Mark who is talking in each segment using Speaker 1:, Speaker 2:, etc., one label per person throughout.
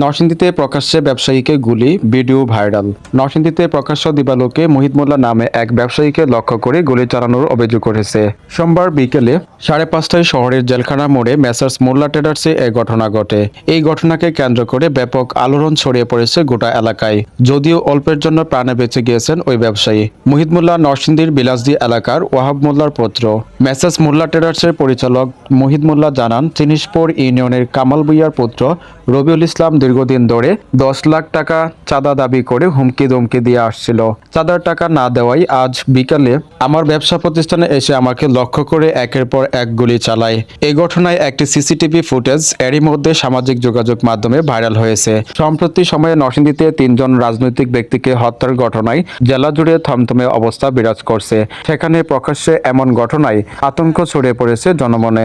Speaker 1: নরসিংদীতে প্রকাশ্যে ব্যবসায়ীকে গুলি, ভিডিও ভাইরাল। নরসিংদীতে প্রকাশ্য দিবালোকে মোহিত মোল্লা নামে এক ব্যবসায়ীকে লক্ষ্য করে গুলি চালানোর অভিযোগ উঠেছে। সোমবার বিকেলে সাড়ে পাঁচটায় শহরের জেলখানা মোড়ে মেসার্স মোল্লা ট্রেডার্সে এই ঘটনা ঘটে। এই ঘটনাকে কেন্দ্র করে ব্যাপক আলোড়ন ছড়িয়ে পড়েছে গোটা এলাকায়। যদিও অল্পের জন্য প্রাণে বেঁচে গিয়েছেন ওই ব্যবসায়ী। মোহিত মোল্লা নরসিংদীর বিলাসদি এলাকার ওয়াহাব মোল্লার পুত্র। মেসার্স মোল্লা ট্রেডার্সের পরিচালক মোহিত মোল্লা জানান চিনিশপুর ইউনিয়নের কামাল ভুইয়ার পুত্র রবিউল ইসলাম দীর্ঘদিন ধরে দশ লাখ টাকা চাঁদা দাবি করে হুমকি দমকি দিয়ে আসছিল। চাঁদার টাকা না দেওয়াই আজ বিকালে আমার ব্যবসা প্রতিষ্ঠানে এসে আমাকে লক্ষ্য করে একের পর এক গুলি চালায়। এই ঘটনায় একটি সিসিটিভি ফুটেজ এরই মধ্যে সামাজিক যোগাযোগ মাধ্যমে ভাইরাল হয়েছে। সম্প্রতি সময়ে নরসিংদীতে তিনজন রাজনৈতিক ব্যক্তিকে হত্যার ঘটনায় জেলা জুড়ে থমথমে অবস্থা বিরাজ করছে। সেখানে প্রকাশ্যে এমন ঘটনায় আতঙ্ক ছড়িয়ে পড়েছে জনমনে।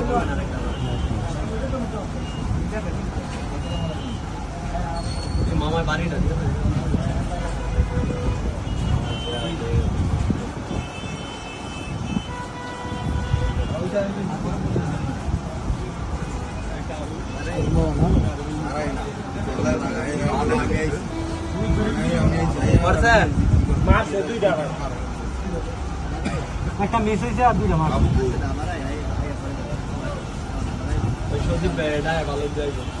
Speaker 2: দুইটা ভাই একটা মিস হয়েছে আর দুইটা মারছে
Speaker 3: ওই সজীব বেড়া ভালো না